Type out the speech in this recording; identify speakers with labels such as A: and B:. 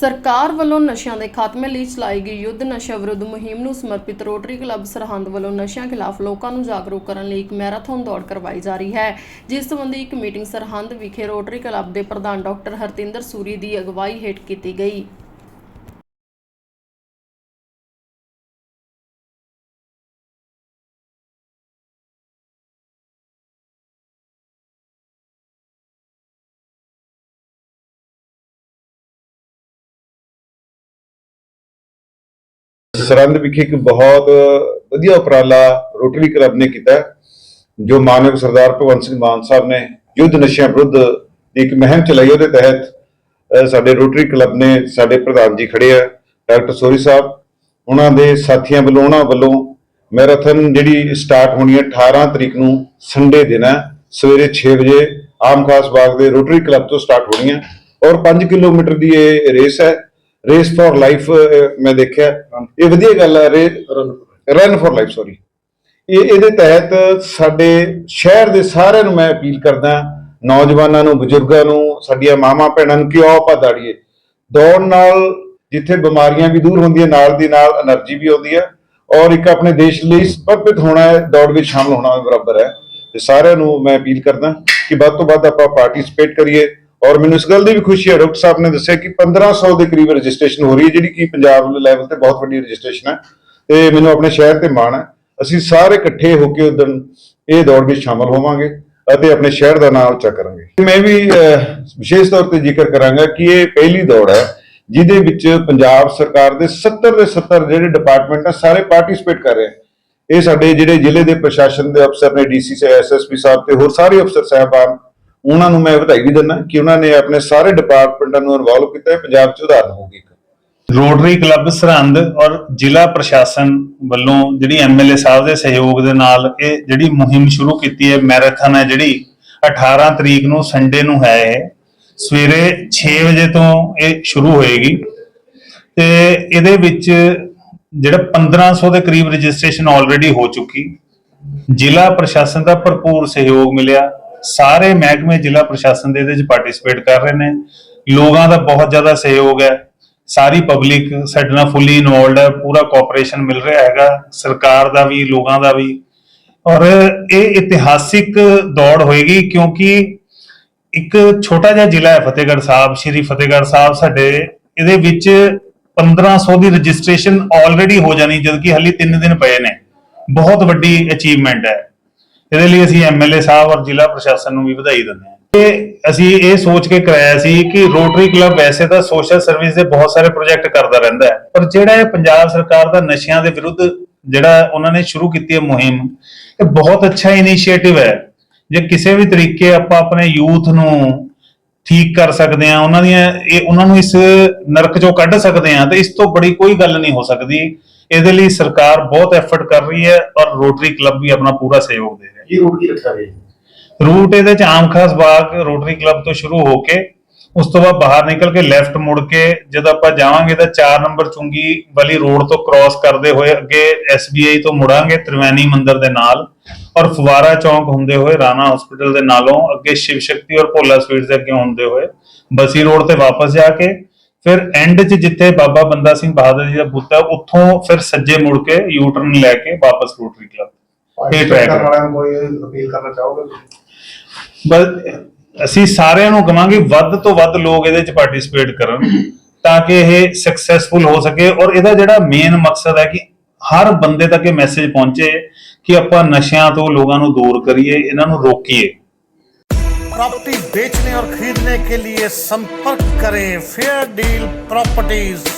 A: ਸਰਕਾਰ ਵੱਲੋਂ ਨਸ਼ਿਆਂ ਦੇ ਖਾਤਮੇ ਲਈ ਚਲਾਈ ਗਈ ਯੁੱਧ ਨਸ਼ਾ ਵਿਰੁੱਧ ਮੁਹਿੰਮ ਨੂੰ ਸਮਰਪਿਤ ਰੋਟਰੀ ਕਲੱਬ ਸਰਹੰਦ ਵੱਲੋਂ ਨਸ਼ਿਆਂ ਖਿਲਾਫ ਲੋਕਾਂ ਨੂੰ ਜਾਗਰੂਕ ਕਰਨ ਲਈ ਇੱਕ ਮੈਰਾਥਨ ਦੌੜ ਕਰਵਾਈ ਜਾ ਰਹੀ ਹੈ। ਜਿਸ ਸੰਬੰਧੀ ਇੱਕ ਮੀਟਿੰਗ ਸਰਹੰਦ ਵਿਖੇ ਰੋਟਰੀ ਕਲੱਬ ਦੇ ਪ੍ਰਧਾਨ ਡਾਕਟਰ ਹਰਤਿੰਦਰ ਸੂਰੀ ਦੀ ਅਗਵਾਈ ਹੇਠ ਕੀਤੀ ਗਈ।
B: ਸਰੰਦ ਵਿਖੇ ਇੱਕ ਬਹੁਤ ਵਧੀਆ ਉਪਰਾਲਾ ਰੋਟਰੀ ਕਲੱਬ ਨੇ ਕੀਤਾ ਜੋ ਮਾਨਵ ਸਰਦਾਰ ਭਗਵੰਤ ਸਿੰਘ ਮਾਨ ਸਾਹਿਬ ਨੇ ਯੁੱਧ ਨਸ਼ਿਆਂ ਵਿਰੁੱਧ ਦੀ ਇੱਕ ਮੁਹਿੰਮ ਚਲਾਈ, ਉਹਦੇ ਤਹਿਤ ਸਾਡੇ ਰੋਟਰੀ ਕਲੱਬ ਨੇ ਸਾਡੇ ਪ੍ਰਧਾਨ ਜੀ ਖੜੇ ਆ, ਡਾਕਟਰ ਸੋਰੀ ਸਾਹਿਬ, ਉਹਨਾਂ ਦੇ ਸਾਥੀਆਂ ਵੱਲੋਂ, ਉਹਨਾਂ ਵੱਲੋਂ ਮੈਰਾਥਨ ਜਿਹੜੀ ਸਟਾਰਟ ਹੋਣੀ ਹੈ 18 ਤਰੀਕ ਨੂੰ ਸੰਡੇ ਦਿਨ ਹੈ, ਸਵੇਰੇ 6 ਵਜੇ ਆਮ ਖਾਸ ਬਾਗ ਦੇ ਰੋਟਰੀ ਕਲੱਬ ਤੋਂ ਸਟਾਰਟ ਹੋਣੀ ਹੈ, ਔਰ 5 ਕਿਲੋਮੀਟਰ ਦੀ ਇਹ ਰੇਸ ਹੈ ਰੇਸ ਫਾਰ ਲਾਈਫ ਮੈਂ ਦੇਖਿਆ। ਇਹ ਵਧੀਆ ਗੱਲ ਹੈ ਰੇ ਰਨ ਫਾਰ ਲਾਈਫ ਸੌਰੀ ਇਹ ਇਹਦੇ ਤਹਿਤ ਸਾਡੇ ਸ਼ਹਿਰ ਦੇ ਸਾਰਿਆਂ ਨੂੰ ਮੈਂ ਅਪੀਲ ਕਰਦਾ ਨੌਜਵਾਨਾਂ ਨੂੰ ਬਜ਼ੁਰਗਾਂ ਨੂੰ ਸਾਡੀਆਂ ਮਾਵਾਂ ਭੈਣਾਂ ਨੂੰ ਕਿਉਂ ਆਪਾਂ ਦਾੜੀਏ? ਦੌੜ ਨਾਲ ਜਿੱਥੇ ਬਿਮਾਰੀਆਂ ਵੀ ਦੂਰ ਹੁੰਦੀਆਂ ਨਾਲ ਦੀ ਨਾਲ એનર્ਜੀ ਵੀ ਆਉਂਦੀ ਹੈ ਔਰ ਇੱਕ ਆਪਣੇ ਦੇਸ਼ ਲਈ ਸਮਰਪਿਤ ਹੋਣਾ ਹੈ ਦੌੜ ਵਿੱਚ ਸ਼ਾਮਲ ਹੋਣਾ ਬਰਾਬਰ ਹੈ। ਤੇ ਸਾਰਿਆਂ ਨੂੰ ਮੈਂ ਅਪੀਲ ਕਰਦਾ ਕਿ ਵੱਧ ਤੋਂ ਵੱਧ ਆਪਾਂ ਪਾਰਟਿਸਿਪੇਟ ਕਰੀਏ। ਔਰ ਮੈਨੂੰ ਇਸ ਗੱਲ ਦੀ ਵੀ ਖੁਸ਼ੀ ਹੈ, ਡਾਕਟਰ ਸਾਹਿਬ ਨੇ ਦੱਸਿਆ ਕਿ 1500 ਦੇ ਕਰੀਬ ਰਜਿਸਟ੍ਰੇਸ਼ਨ ਹੋ ਰਹੀ ਹੈ, ਜਿਹੜੀ ਕਿ ਪੰਜਾਬ ਲੈਵਲ ਤੇ ਬਹੁਤ ਵੱਡੀ ਰਜਿਸਟ੍ਰੇਸ਼ਨ ਹੈ ਤੇ ਮੈਨੂੰ ਆਪਣੇ ਸ਼ਹਿਰ ਤੇ ਮਾਣ ਹੈ। ਅਸੀਂ ਸਾਰੇ ਇਕੱਠੇ ਹੋ ਕੇ ਉਦੋਂ ਇਹ ਦੌੜ ਵਿੱਚ ਸ਼ਾਮਲ ਹੋਵਾਂਗੇ ਅਤੇ ਆਪਣੇ ਸ਼ਹਿਰ ਦਾ ਨਾਮ ਉੱਚਾ ਕਰਾਂਗੇ। ਮੈਂ ਵੀ ਵਿਸ਼ੇਸ਼ ਤੌਰ ਤੇ ਜ਼ਿਕਰ ਕਰਾਂਗਾ ਕਿ ਇਹ ਪਹਿਲੀ ਦੌੜ ਹੈ, ਜਿਹਦੇ ਵਿੱਚ ਪੰਜਾਬ ਸਰਕਾਰ ਦੇ 70 ਦੇ 70 ਜਿਹੜੇ ਡਿਪਾਰਟਮੈਂਟ ਆ, ਸਾਰੇ ਪਾਰਟਿਸਿਪੇਟ ਕਰ ਰਹੇ ਆ। ਇਹ ਸਾਡੇ ਜਿਹੜੇ ਜ਼ਿਲ੍ਹੇ ਦੇ ਪ੍ਰਸ਼ਾਸਨ ਦੇ ਅਫਸਰ ਨੇ ਡੀਸੀ ਸੇ ਐਸਐਸਪੀ ਸਾਹਿਬ ਤੇ ਹੋਰ ਸਾਰੇ ਅਫਸਰ ਸਾਹਿਬਾਨ ਉਹਨਾਂ ਨੂੰ ਮੈਂ ਵਧਾਈ ਵੀ ਦਿੰਦਾ ਕਿ ਉਹਨਾਂ ਨੇ ਆਪਣੇ ਸਾਰੇ ਡਿਪਾਰਟਮੈਂਟਾਂ ਨੂੰ ਇਨਵੋਲਵ ਕੀਤਾ ਹੈ ਪੰਜਾਬ 'ਚ ਉਦਾਹਰਨ ਹੋਊਗੀ
C: ਰੋਟਰੀ ਕਲੱਬ ਸਰਹੰਦ ਔਰ ਜ਼ਿਲ੍ਹਾ ਪ੍ਰਸ਼ਾਸਨ ਵੱਲੋਂ ਜਿਹੜੀ ਐਮਐਲਏ ਸਾਹਿਬ ਦੇ ਸਹਿਯੋਗ ਦੇ ਨਾਲ ਇਹ ਜਿਹੜੀ ਮੁਹਿੰਮ ਸ਼ੁਰੂ ਕੀਤੀ ਹੈ, ਮੈਰਾਥਨ ਹੈ ਜਿਹੜੀ 18 ਤਰੀਕ ਨੂੰ ਸੰਡੇ ਨੂੰ ਹੈ ਸਵੇਰੇ 6 ਵਜੇ ਤੋਂ ਇਹ ਸ਼ੁਰੂ ਹੋਏਗੀ। ਤੇ ਇਹਦੇ ਵਿੱਚ ਜਿਹੜਾ 1500 ਦੇ ਕਰੀਬ ਰਜਿਸਟ੍ਰੇਸ਼ਨ ਆਲਰੇਡੀ ਹੋ ਚੁੱਕੀ। ਜ਼ਿਲ੍ਹਾ ਪ੍ਰਸ਼ਾਸਨ ਦਾ ਭਰਪੂਰ ਸਹਿਯੋਗ ਮਿਲਿਆ। ਸਾਰੇ ਮਹਿਕਮੇ ਜ਼ਿਲ੍ਹਾ ਪ੍ਰਸ਼ਾਸਨ ਦੇ ਇਹਦੇ ਵਿੱਚ ਪਾਰਟਿਸਿਪੇਟ ਕਰ ਰਹੇ ਨੇ। ਲੋਕਾਂ ਦਾ ਬਹੁਤ ਜ਼ਿਆਦਾ ਸਹਿਯੋਗ ਹੈ। ਸਾਰੀ ਪਬਲਿਕ ਸਾਡੇ ਨਾਲ ਫੁੱਲੀ ਇਨਵੋਲਡ ਹੈ। ਪੂਰਾ ਕੋਆਪਰੇਸ਼ਨ ਮਿਲ ਰਿਹਾ ਹੈਗਾ। ਸਰਕਾਰ ਦਾ ਵੀ, ਲੋਕਾਂ ਦਾ ਵੀ। ਔਰ ਇਹ ਇਤਿਹਾਸਿਕ ਦੌੜ ਹੋਏਗੀ ਕਿਉਂਕਿ ਇੱਕ ਛੋਟਾ ਜਿਹਾ ਜ਼ਿਲ੍ਹਾ ਹੈ ਫਤਿਹਗੜ੍ਹ ਸਾਹਿਬ, ਸ਼੍ਰੀ ਫਤਿਹਗੜ੍ਹ ਸਾਹਿਬ ਸਾਡੇ। ਇਹਦੇ ਵਿੱਚ 1500 ਦੀ ਰਜਿਸਟ੍ਰੇਸ਼ਨ ਆਲਰੇਡੀ ਹੋ ਜਾਣੀ, ਜਦਕਿ ਹਾਲੇ 3 ਦਿਨ ਪਏ ਨੇ। ਬਹੁਤ ਵੱਡੀ ਅਚੀਵਮੈਂਟ ਹੈ। ਇਹਦੇ ਲਈ ਅਸੀਂ ਐਮਐਲਏ ਸਾਹਿਬ ਔਰ ਜ਼ਿਲ੍ਹਾ ਪ੍ਰਸ਼ਾਸਨ ਨੂੰ ਵੀ ਵਧਾਈ ਦਿੰਦੇ ਹਾਂ। ਇਹ ਅਸੀਂ ਇਹ ਸੋਚ ਕੇ ਕਰਾਇਆ ਸੀ ਕਿ ਰੋਟਰੀ ਕਲੱਬ ਵੈਸੇ ਤਾਂ ਸੋਸ਼ਲ ਸਰਵਿਸ ਦੇ ਬਹੁਤ ਸਾਰੇ ਪ੍ਰੋਜੈਕਟ ਕਰਦਾ ਰਹਿੰਦਾ ਹੈ, ਪਰ ਜਿਹੜਾ ਇਹ ਪੰਜਾਬ ਸਰਕਾਰ ਦਾ ਨਸ਼ਿਆਂ ਦੇ ਵਿਰੁੱਧ ਜਿਹੜਾ ਉਹਨਾਂ ਨੇ ਸ਼ੁਰੂ ਕੀਤੀ ਹੈ ਮੁਹਿੰਮ, ਇਹ ਬਹੁਤ ਅੱਛਾ ਇਨੀਸ਼ੀਏਟਿਵ ਹੈ। ਜੇ ਕਿਸੇ ਵੀ ਤਰੀਕੇ ਆਪਾਂ ਆਪਣੇ ਯੂਥ ਨੂੰ ਠੀਕ ਕਰ ਸਕਦੇ ਆ ਉਹਨਾਂ ਦੀਆਂ ਇਹ ਉਹਨਾਂ ਨੂੰ ਇਸ ਨਰਕ ਚੋਂ ਕੱਢ ਸਕਦੇ ਆ ਤੇ ਇਸ ਤੋਂ ਬੜੀ ਕੋਈ ਗੱਲ ਨਹੀਂ ਹੋ ਸਕਦੀ। ਇਹਦੇ ਲਈ ਸਰਕਾਰ ਬਹੁਤ ਐਫਰਟ ਕਰ ਰਹੀ ਹੈ ਔਰ ਰੋਟਰੀ ਕਲੱਬ ਵੀ ਆਪਣਾ ਪੂਰਾ ਸਹਿਯੋਗ ਦੇ ਰਿਹਾ ਹੈ
D: ਰੂਟ ਕੀ ਰੱਖਿਆ ਗਿਆ
C: ਰੂਟ ਇਹਦੇ ਚ ਆਮ ਖਾਸ ਬਾਗ ਰੋਟਰੀ ਕਲੱਬ ਤੋਂ ਸ਼ੁਰੂ ਹੋ ਕੇ ਉਸ ਤੋਂ ਬਾਅਦ ਬਾਹਰ ਨਿਕਲ ਕੇ ਲੈਫਟ ਮੁੜ ਕੇ ਜਦੋਂ ਆਪਾਂ ਜਾਵਾਂਗੇ ਤਾਂ 4 ਨੰਬਰ ਚੁੰਗੀ ਵਾਲੀ ਰੋਡ ਤੋਂ ਕ੍ਰਾਸ ਕਰਦੇ ਹੋਏ ਅੱਗੇ SBI ਤੋਂ ਮੁੜਾਂਗੇ, ਤ੍ਰਿਵੇਣੀ ਮੰਦਿਰ ਦੇ ਨਾਲ ਔਰ ਫੁਵਾਰਾ ਚੌਂਕ ਹੁੰਦੇ ਹੋਏ, ਰਾਣਾ ਹਸਪੀਟਲ ਦੇ ਨਾਲੋਂ ਅੱਗੇ ਸ਼ਿਵ ਸ਼ਕਤੀ ਔਰ ਭੋਲਾ ਸਵੀਟਸ ਦੇ ਅੱਗੇ ਹੁੰਦੇ ਹੋਏ ਬਸੀ ਰੋਡ ਤੇ ਵਾਪਸ ਜਾ ਕੇ ਫਿਰ ਐਂਡ 'ਚ ਜਿੱਥੇ ਬਾਬਾ ਬੰਦਾ ਸਿੰਘ ਬਹਾਦਰ ਜੀ ਦਾ ਬੁੱਤ ਹੈ, ਉੱਥੋਂ ਫਿਰ ਸੱਜੇ ਮੁੜ ਕੇ ਯੂ ਟਰਨ ਲੈ ਕੇ ਵਾਪਸ ਰੋਟਰੀ ਕਲੱਬ ਇਹ ਟਰੈਕ
D: ਕਰਨ ਵਾਲਿਆਂ ਨੂੰ ਕੋਈ ਅਪੀਲ ਕਰਨਾ ਚਾਹੋਗੇ
C: ਬਸ ਅਸੀਂ ਸਾਰਿਆਂ ਨੂੰ ਕਵਾਂਗੇ ਵੱਧ ਤੋਂ ਵੱਧ ਲੋਕ ਇਹਦੇ ਚ ਪਾਰਟਿਸਿਪੇਟ ਕਰਨ ਤਾਂ ਕਿ ਇਹ ਸਕਸੈਸਫੁਲ ਹੋ ਸਕੇ ਔਰ ਇਹਦਾ ਜਿਹੜਾ ਮੇਨ ਮਕਸਦ ਹੈ ਕਿ ਹਰ ਬੰਦੇ ਤੱਕ ਇਹ ਮੈਸੇਜ ਪਹੁੰਚੇ ਕਿ ਆਪਾਂ ਨਸ਼ਿਆਂ ਤੋਂ ਲੋਕਾਂ ਨੂੰ ਦੂਰ ਕਰੀਏ ਇਹਨਾਂ ਨੂੰ ਰੋਕੀਏ
E: प्रॉपर्टी बेचने और खरीदने के लिए संपर्क करें फेयर डील प्रॉपर्टीज